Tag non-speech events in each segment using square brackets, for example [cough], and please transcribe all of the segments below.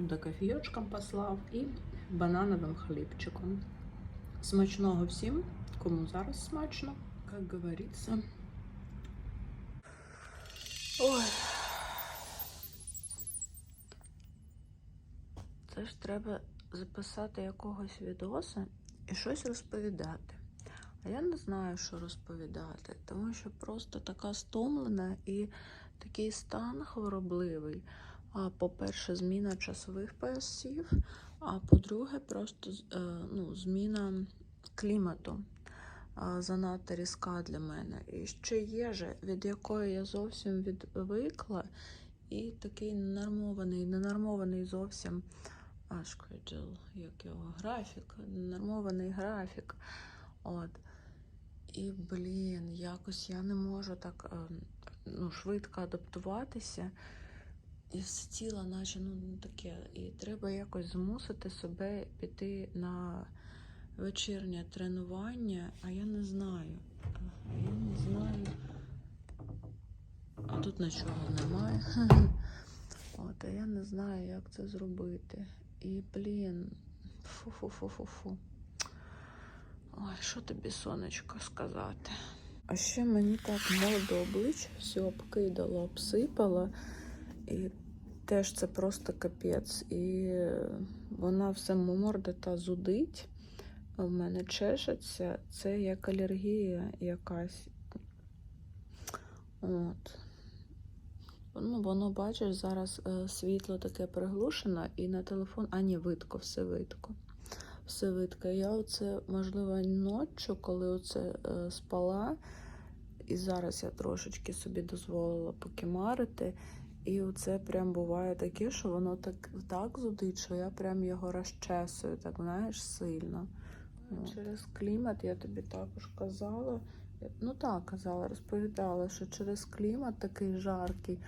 Будда кофійочком послав і банановим хлібчиком. Смачного всім, кому зараз смачно, як говориться. Ой. Це ж треба записати якогось відоса і щось розповідати. А я не знаю, що розповідати, тому що просто така стомлена і такий стан хворобливий. А по-перше, зміна часових поясів, а по-друге, просто е, ну, зміна клімату занадто різка для мене. І ще їжа, від якої я зовсім відвикла, і такий ненормований, ненормований зовсім а, як його графік, ненормований графік. От. І, блін, якось я не можу так е, ну, швидко адаптуватися. І все тіло, наче ну таке. І треба якось змусити себе піти на вечірнє тренування, а я не знаю. Я не знаю. А тут нічого немає. [laughs] От, а я не знаю, як це зробити. І, блін, фу-фу-фу-фу-фу. Ой, що тобі, сонечко, сказати? А ще мені так молодо обличчя все обкидало, обсипало. І теж це просто капець. І вона все морда та зудить. У мене чешеться. Це як алергія якась. От. Ну, воно, бачиш, зараз е, світло таке приглушено, і на телефон, а ні, видко, все видко. Все видко. Я оце, можливо, ночі, коли оце е, спала, і зараз я трошечки собі дозволила покимарити. І оце прям буває таке, що воно так, так зудить, що я прям його розчесую, так знаєш, сильно. От. Через клімат я тобі також казала. Ну так, казала, розповідала, що через клімат такий жаркий.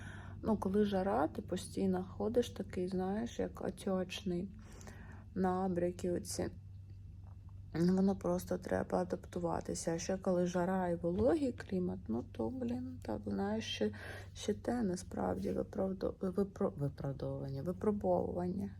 Ну, коли жара, ти постійно ходиш такий, знаєш, як отечний набряки оці. Воно просто треба адаптуватися. А ще коли жара і вологий клімат, ну то, блін, так, знаєш, ще, ще те насправді виправдо, випро, виправдовування, випробовування.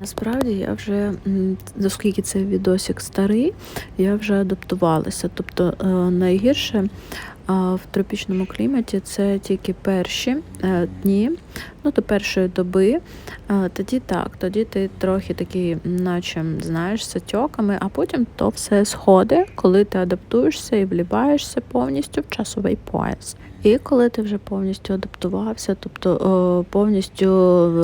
Насправді я вже, оскільки цей відосик старий, я вже адаптувалася. Тобто е, найгірше в тропічному кліматі це тільки перші е, дні, ну до першої доби. Е, Тоді так, тоді ти трохи такий, наче знаєш, з а потім то все сходить, коли ти адаптуєшся і вліваєшся повністю в часовий пояс. І коли ти вже повністю адаптувався, тобто повністю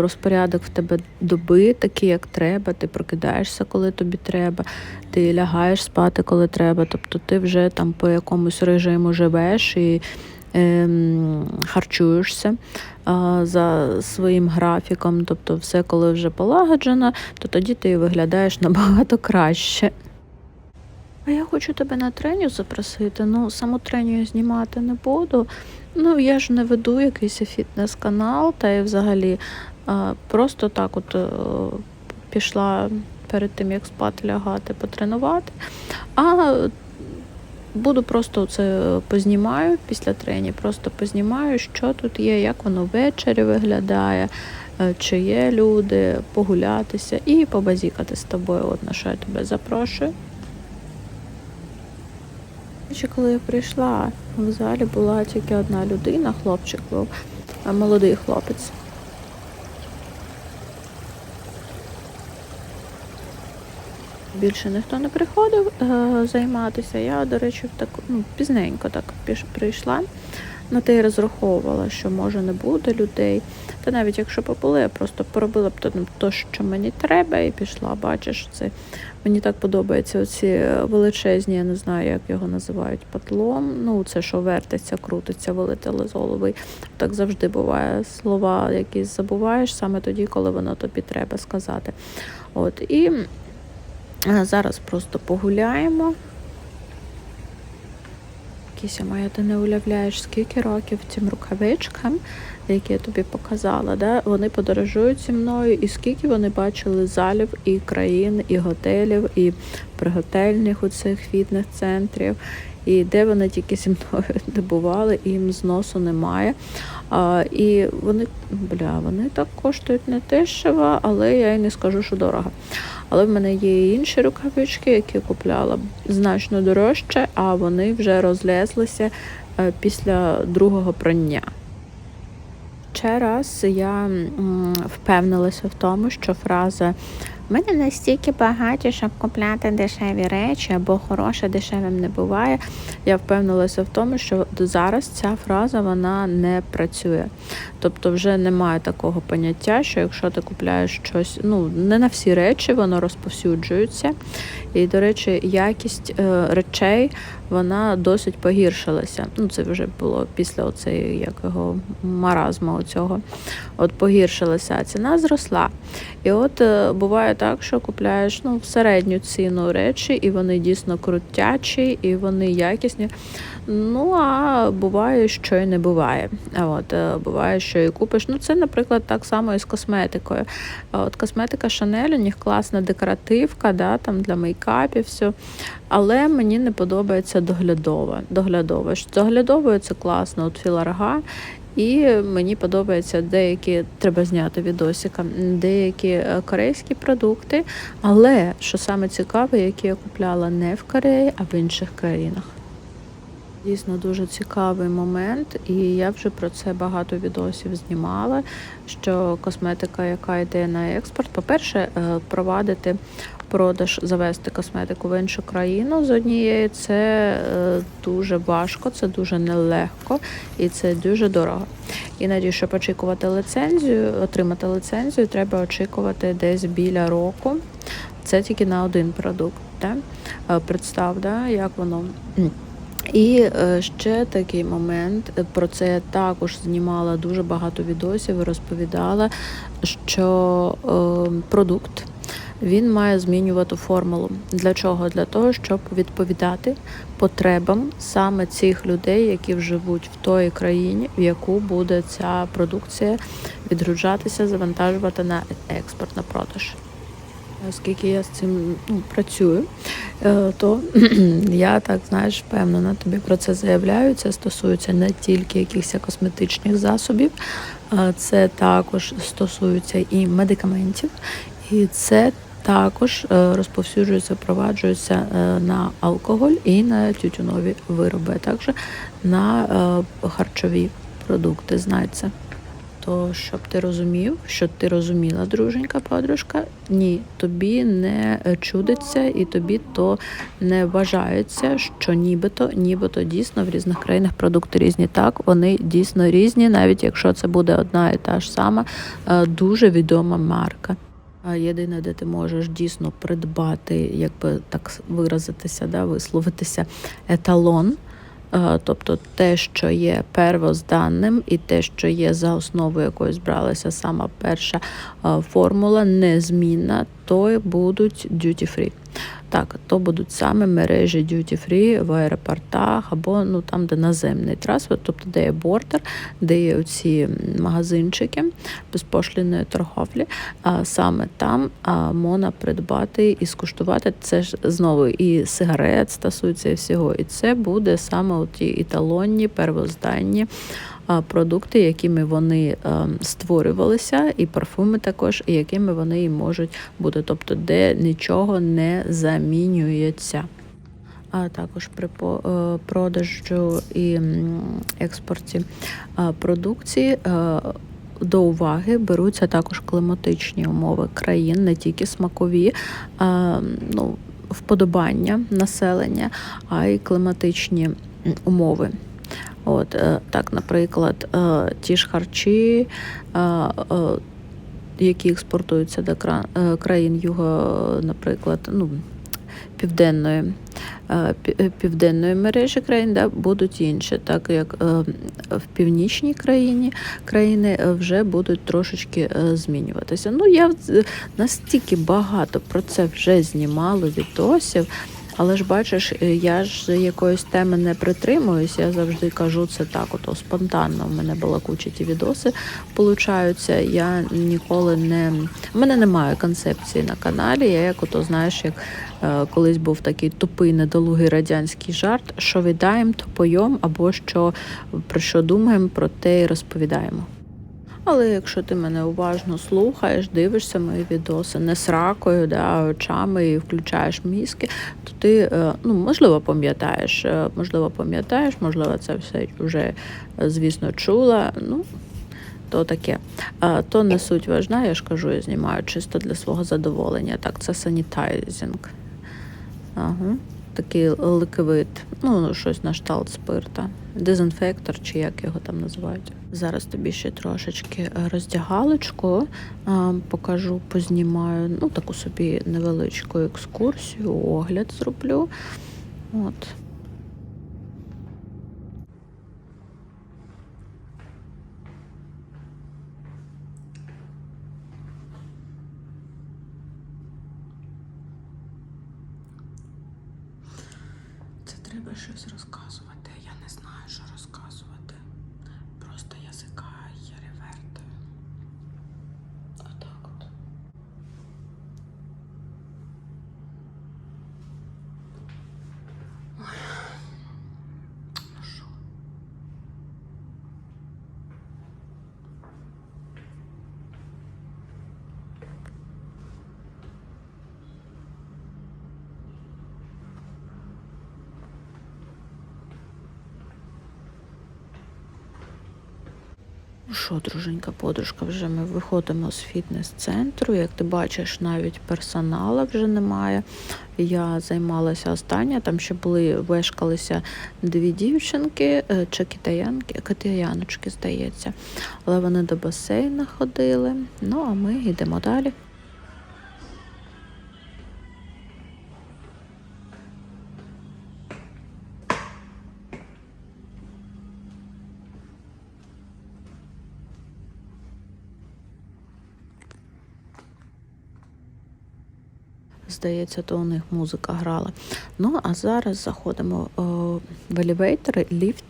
розпорядок в тебе доби такий, як треба, ти прокидаєшся, коли тобі треба, ти лягаєш спати, коли треба. Тобто ти вже там по якомусь режиму живеш і ем, харчуєшся за своїм графіком, тобто все, коли вже полагоджено, то тоді ти виглядаєш набагато краще. А я хочу тебе на треню запросити. Ну, саму треню я знімати не буду. Ну, я ж не веду якийсь фітнес-канал, та й взагалі просто так от е, пішла перед тим, як спати лягати, потренувати. А буду просто це познімаю після трені, просто познімаю, що тут є, як воно ввечері виглядає, е, чи є люди, погулятися і побазікати з тобою. От на що я тебе запрошую. Ще коли я прийшла, в залі була тільки одна людина, хлопчик був, а молодий хлопець. Більше ніхто не приходив е, займатися. Я, до речі, так ну, пізненько так піш- прийшла. на те й розраховувала, що може не буде людей. Та навіть якщо б були, я просто поробила б то, то, що мені треба, і пішла. Бачиш, це мені так подобається. Оці величезні, я не знаю, як його називають, патлом. Ну, це що вертиться, крутиться, вилетіли з голови. Так завжди буває. Слова якісь забуваєш саме тоді, коли воно тобі треба сказати. От і е, зараз просто погуляємо. Кіся моя, ти не уявляєш, скільки років цим рукавичкам, які я тобі показала, да? вони подорожують зі мною, і скільки вони бачили залів і країн, і готелів, і приготельних у цих фітнес центрів, і де вони тільки зі мною [laughs] не бували, і їм зносу немає. А, І вони, бля, вони так коштують не дешево, але я й не скажу, що дорого. Але в мене є інші рукавички, які купляла значно дорожче, а вони вже розлезлися е, після другого прання. Ще раз я впевнилася в тому, що фраза ми не настільки багаті, щоб купляти дешеві речі або хороше дешевим не буває. Я впевнилася в тому, що зараз ця фраза вона не працює. Тобто вже немає такого поняття, що якщо ти купляєш щось, ну не на всі речі, воно розповсюджується. І, до речі, якість е, речей вона досить погіршилася. Ну, це вже було після оцеї якого маразму оцього. От погіршилася, а ціна зросла. І от е, буває так, що купляєш ну, в середню ціну речі, і вони дійсно крутячі, і вони якісні. Ну, а буває, що і не буває. От е, Буває, що і купиш. Ну, це, наприклад, так само і з косметикою. От Косметика Шанель, у них класна декоративка, да, там для мейкапів, все. Але мені не подобається доглядова. Доглядова. Доглядовою це класно, от філарга. І мені подобаються деякі, треба зняти відосика, деякі е, корейські продукти. Але що саме цікаве, які я купляла не в Кореї, а в інших країнах. Дійсно дуже цікавий момент, і я вже про це багато відосів знімала. Що косметика, яка йде на експорт, по-перше, е, провадити продаж, завести косметику в іншу країну з однієї, це е, дуже важко, це дуже нелегко і це дуже дорого. Іноді, щоб очікувати лицензію, отримати лицензію, треба очікувати десь біля року. Це тільки на один продукт. Да? Е, представ, да, як воно. І е, ще такий момент, е, про це я також знімала дуже багато відосів, і розповідала, що е, продукт він має змінювати формулу. Для чого? Для того, щоб відповідати потребам саме цих людей, які живуть в той країні, в яку буде ця продукція відгружатися, завантажувати на експорт на продаж оскільки я з цим ну, працюю, е, то [clears throat] я так знаєш впевнена тобі про це заявляю. Це стосується не тільки якихось косметичних засобів, це також стосується і медикаментів, і це також е, розповсюджується, впроваджується е, на алкоголь і на тютюнові вироби, а також на харчові продукти. Знай то щоб ти розумів, що ти розуміла, друженька, подружка, ні, тобі не чудиться і тобі то не вважається, що нібито, нібито дійсно в різних країнах продукти різні. Так, вони дійсно різні, навіть якщо це буде одна і та ж сама е, дуже відома марка. Єдине, де ти можеш дійсно придбати, якби так виразитися, да, висловитися еталон. Е, тобто те, що є первозданним, і те, що є за основу якої збралася сама перша е, формула, незмінна, то будуть duty free. Так, то будуть саме мережі duty free в аеропортах або ну там, де наземний транспорт, тобто де є бортер, де є оці магазинчики безпошліної торговлі. А саме там можна придбати і скуштувати це ж знову і сигарет стосується і всього. І це буде саме ті італонні, первозданні продукти, якими вони створювалися, і парфуми також, і якими вони і можуть бути, тобто де нічого не замінюється. А також при е, продажу і експорті продукції. Е, до уваги беруться також кліматичні умови країн, не тільки смакові, а, ну, вподобання населення, а й кліматичні умови. От, е, так, наприклад, е, ті ж харчі, е, які експортуються до країн Юго, наприклад, ну, південної, південної мережі країн, да, будуть інші, так як в північній країні країни вже будуть трошечки змінюватися. Ну, я настільки багато про це вже знімала відосів. Але ж бачиш, е, я ж якоїсь теми не притримуюсь, я завжди кажу це так, ото спонтанно. У мене балакучі ті відоси получаються. Я ніколи не. У мене немає концепції на каналі. Я як ото знаєш, як е, колись був такий тупий, недолугий радянський жарт, що віддаємо, то поєм, або що про що думаємо, про те і розповідаємо. Але якщо ти мене уважно слухаєш, дивишся мої відоси не сракою, да, очами і включаєш мізки, то ти е, ну, можливо пам'ятаєш, е, можливо, пам'ятаєш, можливо, це все вже, е, звісно, чула. Ну, то таке. То не суть важна, я ж кажу, я знімаю чисто для свого задоволення. Так, це санітайзінг. Ага. Такий ликовид, ну, щось на шталт спирта. Дезінфектор, чи як його там називають. Зараз тобі ще трошечки роздягалочку покажу, познімаю. Ну, таку собі невеличку екскурсію, огляд зроблю. От. Це треба щось розказувати. Я не знаю, що розказувати. Просто язика є ревертою. Отак от. Ой. Ну що? Що, друженька подружка, вже ми виходимо з фітнес-центру. Як ти бачиш, навіть персонала вже немає. Я займалася остання, там ще були, вешкалися дві дівчинки, е, чи китаянки, китаяночки, здається. Але вони до басейна ходили. Ну, а ми йдемо далі. Здається, то у них музика грала. Ну, а зараз заходимо о, в елевейтори, ліфт.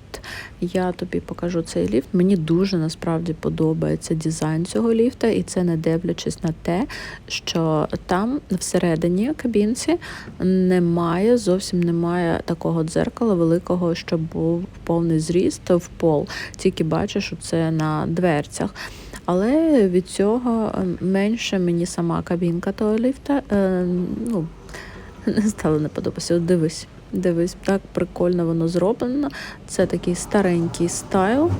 Я тобі покажу цей ліфт. Мені дуже насправді подобається дизайн цього ліфта, і це не дивлячись на те, що там всередині кабінці немає, зовсім немає такого дзеркала великого, щоб був повний зріст в пол. Тільки бачиш, що це на дверцях. Але від цього е, менше мені сама кабінка того ліфта е, ну, [laughs] не стало не подобатися. Дивись, дивись, так прикольно воно зроблено. Це такий старенький стайл.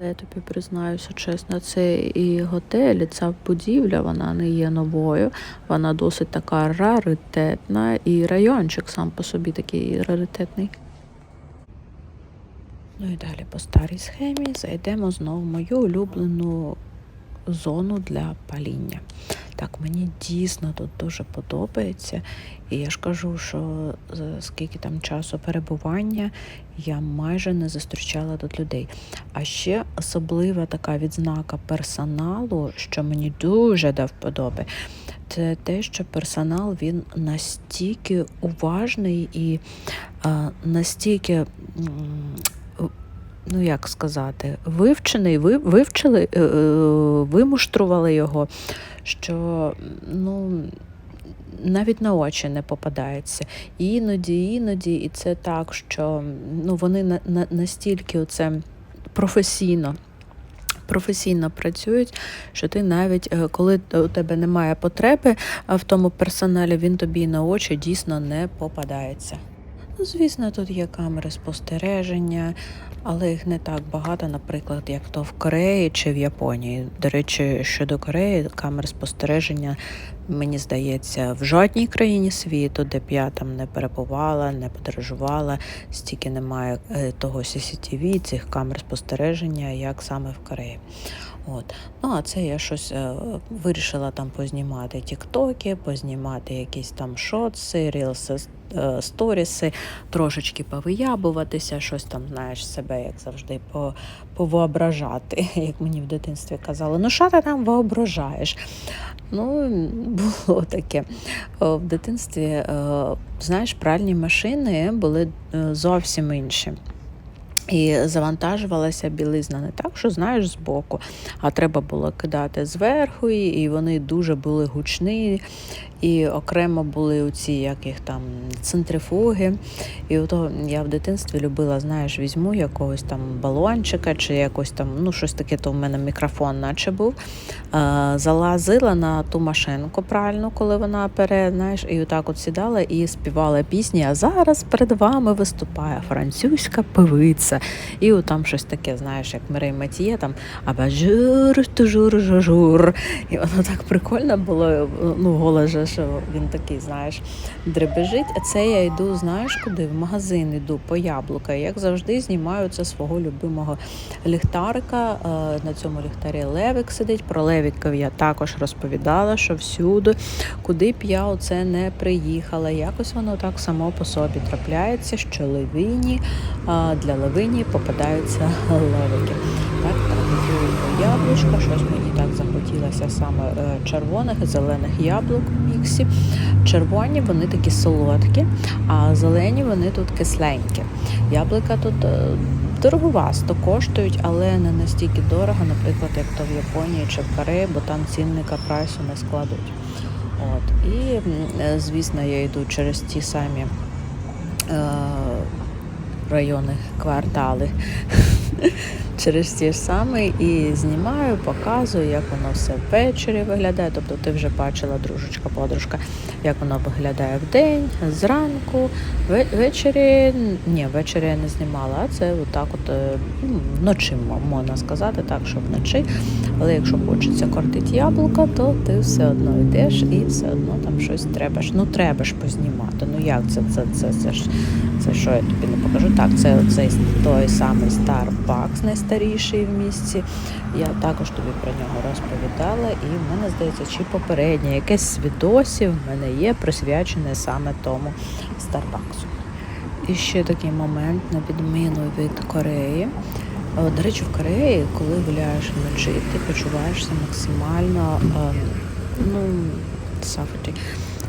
Я тобі признаюся чесно, це і готель, і ця будівля, вона не є новою, вона досить така раритетна, і райончик сам по собі такий раритетний. Ну і далі по старій схемі зайдемо знову в мою улюблену зону для паління. Так, мені дійсно тут дуже подобається. І я ж кажу, що за скільки там часу перебування я майже не зустрічала тут людей. А ще особлива така відзнака персоналу, що мені дуже до вподоби, це те, що персонал він настільки уважний і настільки. Ну, як сказати, вивчений, ви, вивчили, е, е, вимуштрували його, що ну, навіть на очі не попадається. Іноді, іноді, і це так, що ну, вони на, на, настільки оце професійно. Професійно працюють, що ти навіть е, коли у тебе немає потреби в тому персоналі, він тобі на очі дійсно не попадається. Ну, звісно, тут є камери спостереження, але їх не так багато, наприклад, як то в Кореї чи в Японії. До речі, щодо Кореї, камер спостереження, мені здається, в жодній країні світу, де б я там не перебувала, не подорожувала, стільки немає е, того CCTV, цих камер спостереження, як саме в Кореї. От. Ну, а це я щось е, вирішила там познімати тіктоки, познімати якісь там шотси, рілси, е, сторіси, трошечки повиябуватися, щось там, знаєш, себе, як завжди, по, повоображати, [laughs] як мені в дитинстві казали. Ну, що ти там воображаєш? Ну, [laughs] було таке. В дитинстві, е, знаєш, пральні машини були е, зовсім інші. І завантажувалася білизна не так, що знаєш збоку, а треба було кидати зверху, і вони дуже були гучні. І окремо були оці, як їх там, центрифуги. І ото я в дитинстві любила, знаєш, візьму якогось там балончика чи якось там, ну щось таке, то в мене мікрофон, наче був. Залазила на ту машинку пральну, коли вона пере, знаєш, і отак от сідала і співала пісні. А зараз перед вами виступає французька певиця. І от там щось таке, знаєш, як Мирей Матіє, там абажур, тужур, жужур. І воно так прикольно було. Ну, голос же, що він такий, знаєш, дребежить. А це я йду, знаєш, куди? В магазин йду по яблука. Як завжди, знімаю це свого любимого ліхтарика. Е, На цьому ліхтарі Левик сидить. Про Левіків я також розповідала, що всюди, куди б я оце не приїхала. Якось воно так само по собі трапляється, що левині для левині попадаються левики. Так, так, по яблучка, щось мені так захотілося саме е, червоних, зелених яблук в міксі. Червоні вони такі солодкі, а зелені вони тут кисленькі. Яблука тут е, дороговасто коштують, але не настільки дорого, наприклад, як то в Японії чи в Кореї, бо там цінника прайсу не складуть. От. І, е, звісно, я йду через ті самі е, райони, квартали. [laughs] Через ті ж саме і знімаю, показую, як воно все ввечері виглядає. Тобто ти вже бачила, дружечка, подружка, як воно виглядає вдень, зранку, ввечері. Ні, ввечері я не знімала, а це отак от е, ну, вночі можна сказати, так, що вночі. Але якщо хочеться кортити яблука, то ти все одно йдеш і все одно там щось треба ж. Ну треба ж познімати. Ну як це? Це, це, це ж це що я тобі не покажу? Так, це оцей той самий Starbucks, найстаріший в місті. Я також тобі про нього розповідала, і в мене здається, чи попереднє якесь відосів в мене є присвячене саме тому Старбаксу. І ще такий момент, на відміну від Кореї. Е, До речі, в Кореї, коли гуляєш вночі, ти почуваєшся максимально е, ну, safety,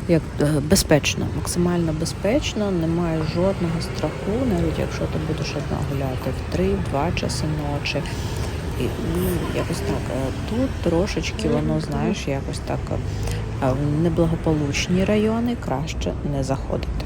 як е, безпечно, максимально безпечно, немає жодного страху, навіть якщо ти будеш одна гуляти в 3-2 часи ночі. І, ну, якось так. Тут трошечки воно, знаєш, якось так в неблагополучні райони краще не заходити.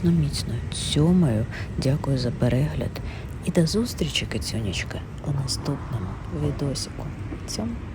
Тебе міцно-міцно, цьомаю, дякую за перегляд. І до зустрічі, Кицюнечка, у наступному відосику. Цьом.